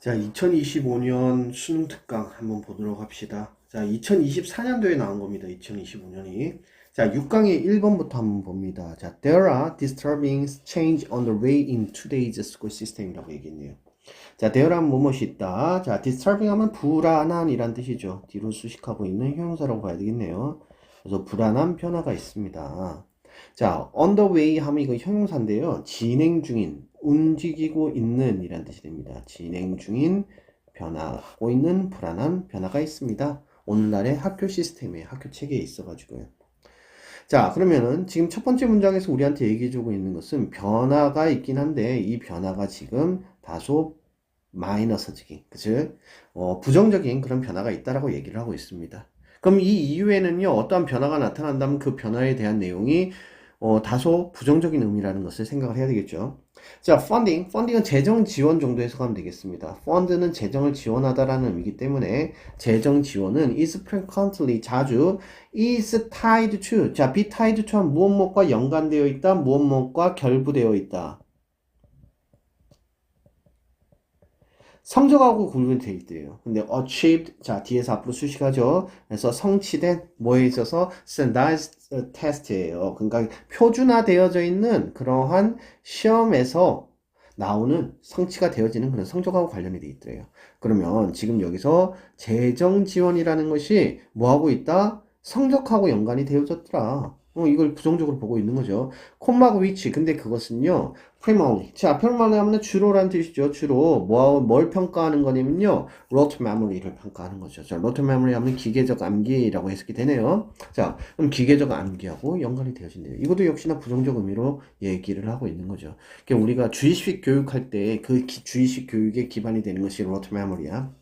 자, 2025년 수능 특강 한번 보도록 합시다. 자, 2024년도에 나온 겁니다. 2025년이. 자, 6강의 1번부터 한번 봅니다. 자, there are disturbing change on the way in today's school system이라고 얘기했네요. 자, there are 무엇이 있다. 자, disturbing 하면 불안한이란 뜻이죠. 뒤로 수식하고 있는 형용사라고 봐야 되겠네요. 그래서 불안한 변화가 있습니다. 자, on the way 하면 이거 형용사인데요. 진행 중인, 움직이고 있는 이란 뜻이 됩니다. 진행 중인, 변하고 있는 불안한 변화가 있습니다. 오늘날의 학교 시스템에, 학교 체계에 있어가지고요. 자, 그러면은 지금 첫 번째 문장에서 우리한테 얘기해주고 있는 것은 변화가 있긴 한데 이 변화가 지금 다소 마이너스적인, 그치? 어, 부정적인 그런 변화가 있다라고 얘기를 하고 있습니다. 그럼 이 이후에는요, 어떠한 변화가 나타난다면 그 변화에 대한 내용이 어, 다소 부정적인 의미라는 것을 생각을 해야 되겠죠. 자, funding. funding은 재정 지원 정도 해석하면 되겠습니다. fund는 재정을 지원하다라는 의미이기 때문에 재정 지원은 is frequently 자주 is tied to. 자, be tied to 한 무엇 무엇과 연관되어 있다, 무엇 무엇과 결부되어 있다. 성적하고 구분되어 있대요. 근데 achieved 자 뒤에서 앞으로 수식하죠. 그래서 성취된 뭐에 있어서 standardized test예요. 그러니까 표준화되어져 있는 그러한 시험에서 나오는 성취가 되어지는 그런 성적하고 관련이 돼 있더래요. 그러면 지금 여기서 재정 지원이라는 것이 뭐하고 있다? 성적하고 연관이 되어졌더라. 어, 이걸 부정적으로 보고 있는 거죠. 콤마고 위치. 근데 그것은요, primarily. 자, primarily 하면 주로란 뜻이죠. 주로 뭐, 뭘 평가하는 거냐면요, rote memory를 평가하는 거죠. 자, rote memory 하면 기계적 암기라고 해석이 되네요. 자, 그럼 기계적 암기하고 연관이 되어진대요. 이것도 역시나 부정적 의미로 얘기를 하고 있는 거죠. 그러니까 우리가 주의식 교육할 때 그 주의식 교육의 기반이 되는 것이 rote memory야.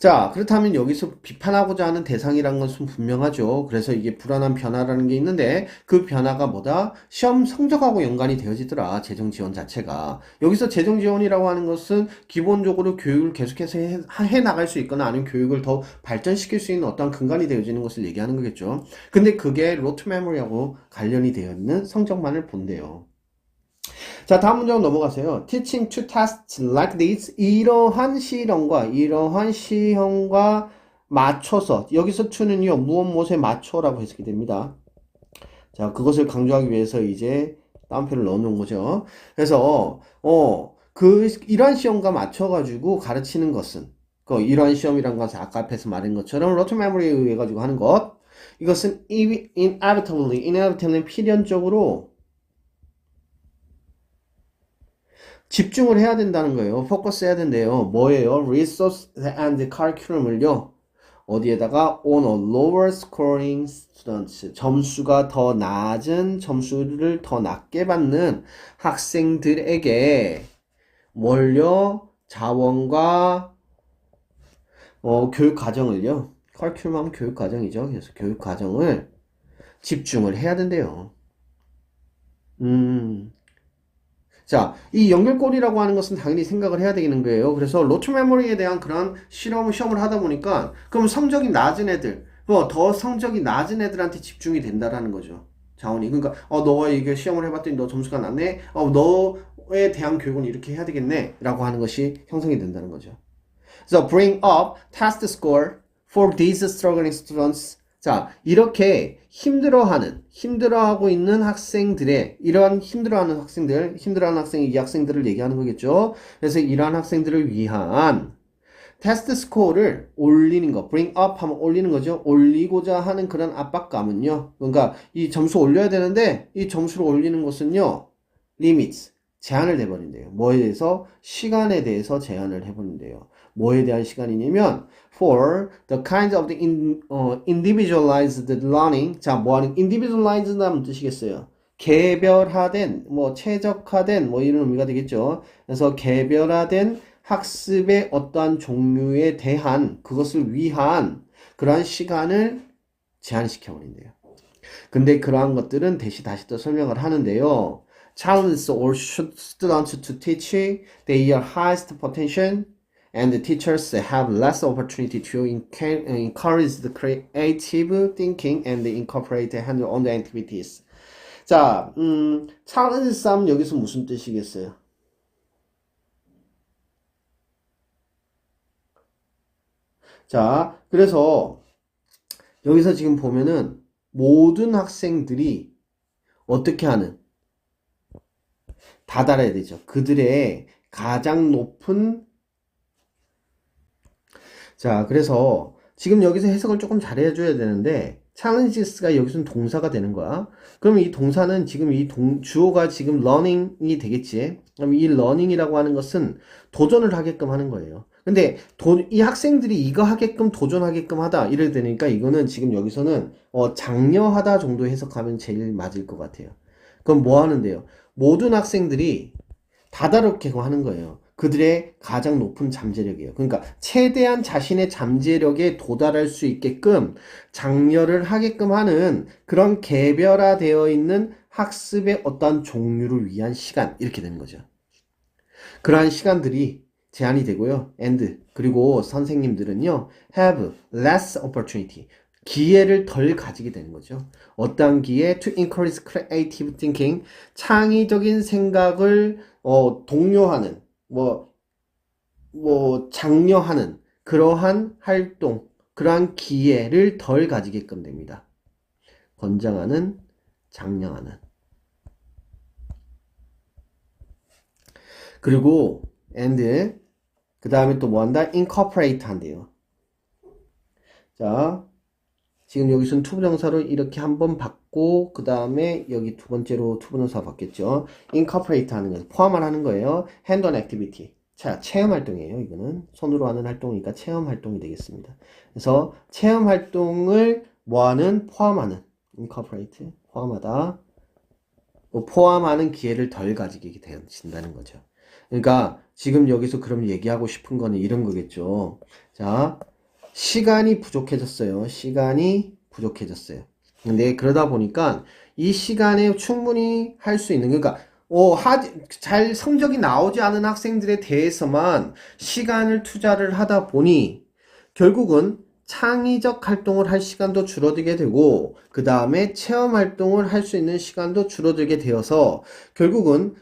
자, 그렇다면 여기서 비판하고자 하는 대상이란 것은 분명하죠. 그래서 이게 불안한 변화라는 게 있는데 그 변화가 뭐다? 시험 성적하고 연관이 되어지더라. 재정 지원 자체가. 여기서 재정 지원이라고 하는 것은 기본적으로 교육을 계속해서 해, 해 나갈 수 있거나 아니면 교육을 더 발전시킬 수 있는 어떤 근간이 되어지는 것을 얘기하는 거겠죠. 근데 그게 로트 메모리하고 관련이 되어 있는 성적만을 본대요. 자, 다음 문장 넘어가세요. Teaching to tests like this. 이러한 실험과, 이러한 시험과 맞춰서, 여기서 to는요, 무엇 무엇에 맞춰라고 해석이 됩니다. 자, 그것을 강조하기 위해서 이제 다운표를 넣어 놓은 거죠. 그래서, 어, 그, 이러한 시험과 맞춰가지고 가르치는 것은, 그, 이러한 시험이란 것은 아까 앞에서 말한 것처럼 로트 메모리에 의해 가지고 하는 것. 이것은 inevitably, inevitably는 필연적으로 집중을 해야 된다는 거예요. 포커스 해야 된대요. 뭐예요? Resource and curriculum을요. 어디에다가 on a lower scoring students 점수가 더 낮은 점수를 더 낮게 받는 학생들에게 뭘요? 자원과 어, 교육 과정을요. 커리큘럼 교육 과정이죠. 그래서 교육 과정을 집중을 해야 된대요. 음. 자, 이 연결고리라고 하는 것은 당연히 생각을 해야 되는 거예요. 그래서 로트 메모리에 대한 그런 실험을 시험을 하다 보니까 그럼 성적이 낮은 애들, 뭐 더 성적이 낮은 애들한테 집중이 된다라는 거죠. 자원이. 그러니까 어 너가 이게 시험을 해봤더니 너 점수가 낮네. 어 너에 대한 교육은 이렇게 해야 되겠네 라고 하는 것이 형성이 된다는 거죠. So bring up test score for these struggling students 자, 이렇게 힘들어하는, 힘들어하고 있는 학생들의, 이러한 힘들어하는 학생들, 힘들어하는 학생이 이 학생들을 얘기하는 거겠죠. 그래서 이러한 학생들을 위한 테스트 스코어를 올리는 거, bring up 하면 올리는 거죠. 올리고자 하는 그런 압박감은요. 그러니까 이 점수 올려야 되는데 이 점수를 올리는 것은요. limits, 제한을 내버린대요. 뭐에 대해서? 시간에 대해서 제한을 해버린대요. 뭐에 대한 시간이냐면 for the kinds of the in, 어, individualized learning 자 뭐하는 individualized 하면 뜻이겠어요 개별화된 뭐 최적화된 뭐 이런 의미가 되겠죠 그래서 개별화된 학습의 어떠한 종류에 대한 그것을 위한 그러한 시간을 제한시켜 버린대요 근데 그러한 것들은 대시 다시 또 설명을 하는데요 Challenge or students to teach their highest potential and the teachers have less opportunity to encourage the creative thinking and incorporate hands-on activities. 자, 음, challenge 싸움 여기서 무슨 뜻이겠어요? 자, 그래서 여기서 지금 보면은 모든 학생들이 어떻게 하는 다달아야 되죠. 그들의 가장 높은 자, 그래서 지금 여기서 해석을 조금 잘해줘야 되는데 challenges가 여기서는 동사가 되는 거야. 그럼 이 동사는 지금 이 동, 주어가 지금 learning이 되겠지. 그럼 이 learning이라고 하는 것은 도전을 하게끔 하는 거예요. 근데 도, 이 학생들이 이거 하게끔 도전하게끔 하다 이래 되니까 이거는 지금 여기서는 어, 장려하다 정도 해석하면 제일 맞을 것 같아요. 그럼 뭐 하는데요? 모든 학생들이 다다롭게 하는 거예요. 그들의 가장 높은 잠재력이에요. 그러니까 최대한 자신의 잠재력에 도달할 수 있게끔 장려를 하게끔 하는 그런 개별화되어 있는 학습의 어떠한 종류를 위한 시간 이렇게 되는 거죠. 그러한 시간들이 제한이 되고요. and 그리고 선생님들은요 have less opportunity 기회를 덜 가지게 되는 거죠. 어떠한 기회? to encourage creative thinking 창의적인 생각을 어, 독려하는 뭐, 뭐, 장려하는 그러한 활동, 그러한 기회를 덜 가지게끔 됩니다. 권장하는, 장려하는. 그리고, and, 그 다음에 또 뭐 한다? incorporate 한대요. 자, 지금 여기서는 투부정사로 이렇게 한번 받고 그 다음에 여기 두 번째로 투부정사 받겠죠. incorporate 하는 거예요. 포함을 하는 거예요. hand-on activity. 자, 체험 활동이에요. 이거는 손으로 하는 활동이니까 체험 활동이 되겠습니다. 그래서 체험 활동을 뭐하는 포함하는 incorporate 포함하다. 뭐 포함하는 기회를 덜 가지게 되신다는 거죠. 그러니까 지금 여기서 그럼 얘기하고 싶은 거는 이런 거겠죠. 자, 시간이 부족해졌어요. 시간이 부족해졌어요. 근데 그러다 보니까 이 시간에 충분히 할 수 있는, 그러니까, 어, 하, 잘 성적이 나오지 않은 학생들에 대해서만 시간을 투자를 하다 보니 결국은 창의적 활동을 할 시간도 줄어들게 되고, 그 다음에 체험 활동을 할 수 있는 시간도 줄어들게 되어서 결국은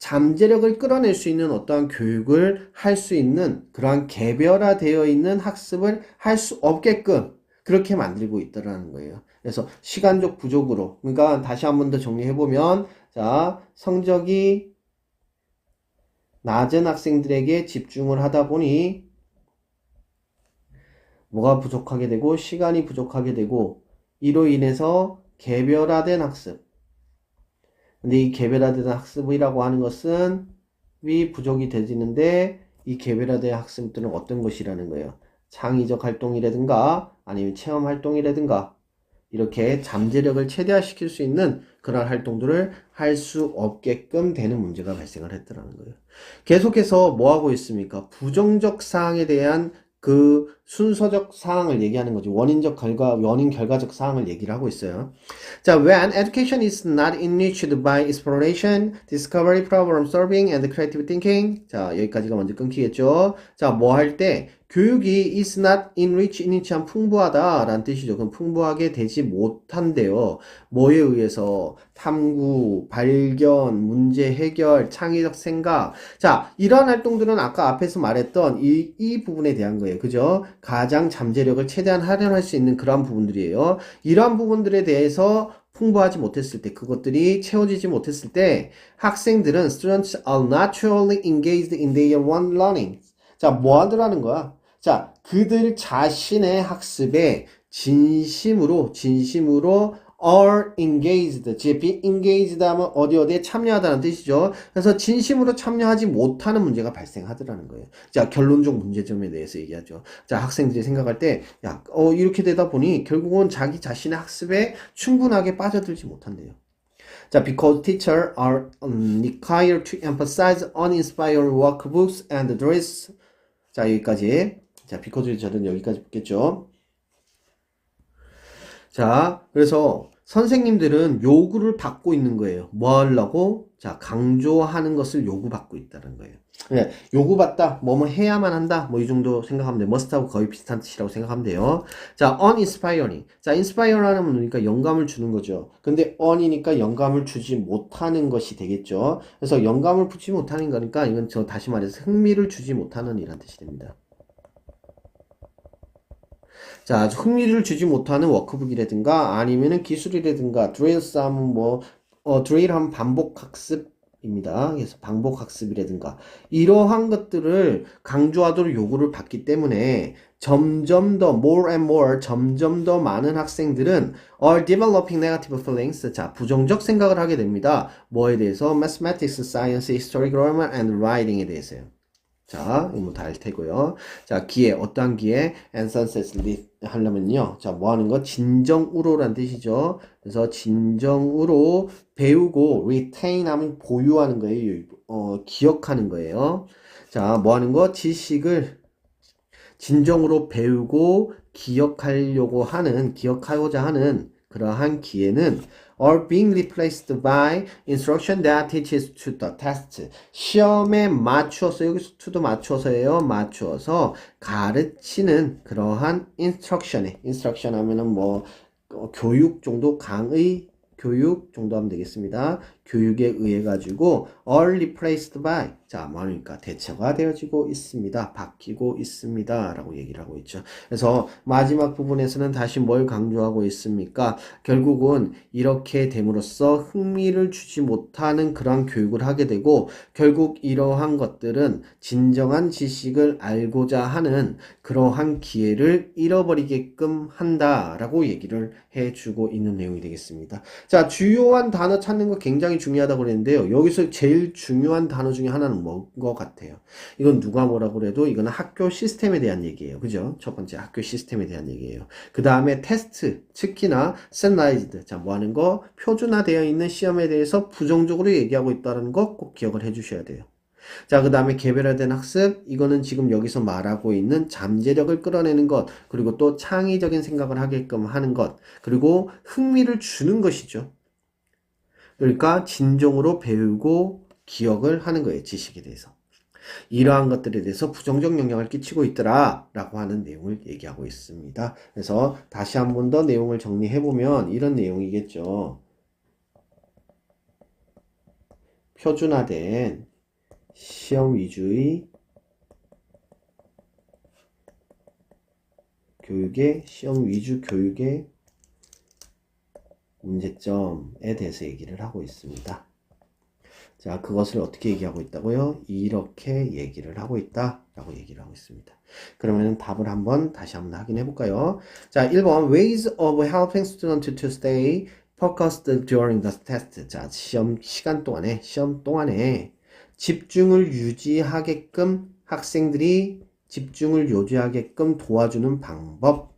잠재력을 끌어낼 수 있는 어떠한 교육을 할 수 있는 그러한 개별화되어 있는 학습을 할 수 없게끔 그렇게 만들고 있더라는 거예요. 그래서 시간적 부족으로 그러니까 다시 한 번 더 정리해 보면 자 성적이 낮은 학생들에게 집중을 하다 보니 뭐가 부족하게 되고 시간이 부족하게 되고 이로 인해서 개별화된 학습 근데 이 개별화된 학습이라고 하는 것은 위 부족이 되지는데 이 개별화된 학습들은 어떤 것이라는 거예요. 창의적 활동이라든가 아니면 체험 활동이라든가 이렇게 잠재력을 최대화시킬 수 있는 그런 활동들을 할 수 없게끔 되는 문제가 발생을 했더라는 거예요. 계속해서 뭐 하고 있습니까? 부정적 사항에 대한 그 순서적 사항을 얘기하는 거죠. 원인적 결과, 원인 결과적 사항을 얘기를 하고 있어요. 자, when education is not enriched by exploration, discovery, problem solving, and creative thinking. 자, 여기까지가 먼저 끊기겠죠. 자, 뭐 할 때, 교육이 is not enriched, enrich한 풍부하다 라는 뜻이죠. 그럼 풍부하게 되지 못한대요. 뭐에 의해서? 탐구, 발견, 문제 해결, 창의적 생각. 자, 이러한 활동들은 아까 앞에서 말했던 이, 이 부분에 대한 거예요. 그죠? 가장 잠재력을 최대한 활용할 수 있는 그러한 부분들이에요. 이러한 부분들에 대해서 풍부하지 못했을 때, 그것들이 채워지지 못했을 때, 학생들은 students are naturally engaged in their own learning. 자, 뭐 하더라는 거야? 자, 그들 자신의 학습에 진심으로, 진심으로 are engaged. 지 be engaged 하면 어디 어디에 참여하다는 뜻이죠. 그래서 진심으로 참여하지 못하는 문제가 발생하더라는 거예요. 자, 결론적 문제점에 대해서 얘기하죠. 자, 학생들이 생각할 때, 야, 어, 이렇게 되다 보니 결국은 자기 자신의 학습에 충분하게 빠져들지 못한대요. 자, because teachers are um, required to emphasize uninspired workbooks and dress. 자, 여기까지. 자, because 저는 여기까지 붙겠죠. 자, 그래서 선생님들은 요구를 받고 있는 거예요. 뭐 하려고? 자, 강조하는 것을 요구받고 있다는 거예요. 네, 요구받다, 뭐뭐 해야만 한다, 뭐 이 정도 생각하면 돼요. must하고 거의 비슷한 뜻이라고 생각하면 돼요. 자, uninspiring. 자, inspire 하는 그러니까 영감을 주는 거죠. 근데 on이니까 영감을 주지 못하는 것이 되겠죠. 그래서 영감을 주지 못하는 거니까 이건 저 다시 말해서 흥미를 주지 못하는 이란 뜻이 됩니다. 자, 흥미를 주지 못하는 워크북이라든가 아니면은 기술이라든가 드릴 싸움은 뭐, 어, 드릴 하면 반복 학습 입니다. 그래서 반복 학습이라든가 이러한 것들을 강조하도록 요구를 받기 때문에 점점 더 more and more 점점 더 많은 학생들은 are developing negative feelings 자 부정적 생각을 하게 됩니다. 뭐에 대해서 mathematics, science, history, grammar and writing에 대해서요. 자, 이거 다알 테고요. 자, 기회, 어떠한 기회? answers 하려면요. 자, 뭐 하는 거? 진정으로란 뜻이죠. 그래서 진정으로 배우고 retain 하면 보유하는 거예요. 어, 기억하는 거예요. 자, 뭐 하는 거? 지식을 진정으로 배우고 기억하려고 하는, 기억하고자 하는 그러한 기회는 are being replaced by instruction that teaches to the test. 시험에 맞추어서, 여기서 to도 맞추어서예요. 맞추어서 가르치는 그러한 instruction에, instruction 하면은 뭐, 어, 교육 정도, 강의, 교육 정도 하면 되겠습니다. 교육에 의해 가지고 are replaced by 자 뭐니까 대체가 되어지고 있습니다. 바뀌고 있습니다. 라고 얘기를 하고 있죠. 그래서 마지막 부분에서는 다시 뭘 강조하고 있습니까? 결국은 이렇게 됨으로써 흥미를 주지 못하는 그런 교육을 하게 되고 결국 이러한 것들은 진정한 지식을 알고자 하는 그러한 기회를 잃어버리게끔 한다 라고 얘기를 해주고 있는 내용이 되겠습니다. 자 주요한 단어 찾는 거 굉장히 중요하다고 그랬는데요. 여기서 제일 중요한 단어 중에 하나는 뭐인 것 같아요. 이건 누가 뭐라고 그래도 이거는 학교 시스템에 대한 얘기예요. 그죠? 첫 번째 학교 시스템에 대한 얘기예요. 그 다음에 테스트, 특히나 샌라이즈드. 자, 뭐 하는 거? 표준화되어 있는 시험에 대해서 부정적으로 얘기하고 있다는 거 꼭 기억을 해 주셔야 돼요. 자, 그 다음에 개별화된 학습. 이거는 지금 여기서 말하고 있는 잠재력을 끌어내는 것. 그리고 또 창의적인 생각을 하게끔 하는 것. 그리고 흥미를 주는 것이죠. 그러니까 진정으로 배우고 기억을 하는 거예요. 지식에 대해서. 이러한 것들에 대해서 부정적 영향을 끼치고 있더라 라고 하는 내용을 얘기하고 있습니다. 그래서 다시 한 번 더 내용을 정리해 보면 이런 내용이겠죠. 표준화된 시험 위주의 교육의 시험 위주 교육의 문제점에 대해서 얘기를 하고 있습니다. 자, 그것을 어떻게 얘기하고 있다고요? 이렇게 얘기를 하고 있다. 라고 얘기를 하고 있습니다. 그러면 답을 한번 다시 한번 확인해 볼까요? 자, 1번 ways of helping students to stay focused during the test. 자, 시험 시간 동안에 시험 동안에 집중을 유지하게끔 학생들이 집중을 유지하게끔 도와주는 방법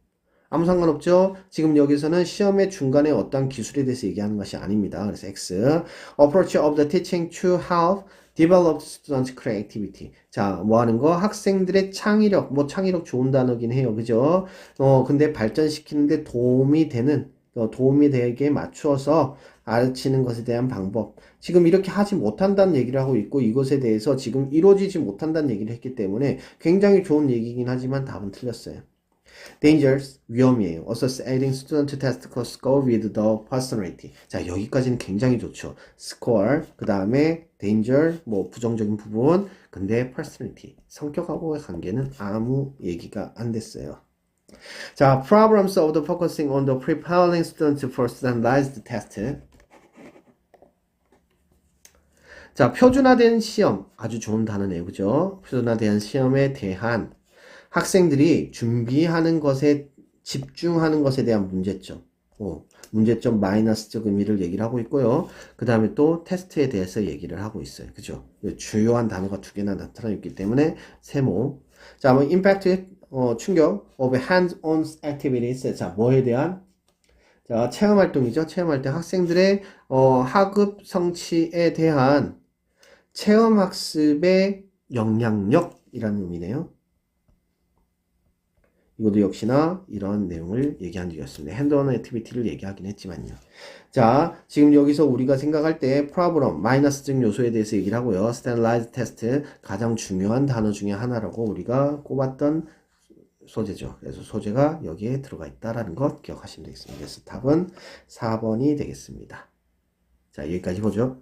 아무 상관없죠? 지금 여기서는 시험의 중간에 어떤 기술에 대해서 얘기하는 것이 아닙니다. 그래서 X. Approach of the teaching to help develop students' creativity. 자, 뭐 하는 거? 학생들의 창의력. 뭐 창의력 좋은 단어긴 해요. 그죠? 어, 근데 발전시키는데 도움이 되는, 어, 도움이 되게 맞추어서 가르치는 것에 대한 방법. 지금 이렇게 하지 못한다는 얘기를 하고 있고 이것에 대해서 지금 이루어지지 못한다는 얘기를 했기 때문에 굉장히 좋은 얘기긴 하지만 답은 틀렸어요. Dangers 위험이에요. Associating student test score with the personality. 자 여기까지는 굉장히 좋죠. Score 그 다음에 danger 뭐 부정적인 부분 근데 personality 성격하고의 관계는 아무 얘기가 안 됐어요. 자 problems of the focusing on the preparing students for standardized test. 자 표준화된 시험 아주 좋은 단어네요, 그죠? 표준화된 시험에 대한 학생들이 준비하는 것에 집중하는 것에 대한 문제점, 어, 문제점 마이너스적 의미를 얘기를 하고 있고요. 그 다음에 또 테스트에 대해서 얘기를 하고 있어요. 그죠? 주요한 단어가 두 개나 나타나 있기 때문에 세모. 자, 뭐 impact 어, 충격 of hands-on activities. 자, 뭐에 대한 자, 체험 활동이죠. 체험 활동 학생들의 어, 학업 성취에 대한 체험 학습의 영향력이라는 의미네요. 이것도 역시나 이런 내용을 얘기한 적이었습니다. 핸드온 액티비티를 얘기하긴 했지만요. 자, 지금 여기서 우리가 생각할 때 프로브럼, 마이너스적 요소에 대해서 얘기를 하고요. 스탠라이즈 테스트 가장 중요한 단어 중에 하나라고 우리가 꼽았던 소재죠. 그래서 소재가 여기에 들어가 있다라는 것 기억하시면 되겠습니다. 그래서 답은 4번이 되겠습니다. 자, 여기까지 보죠.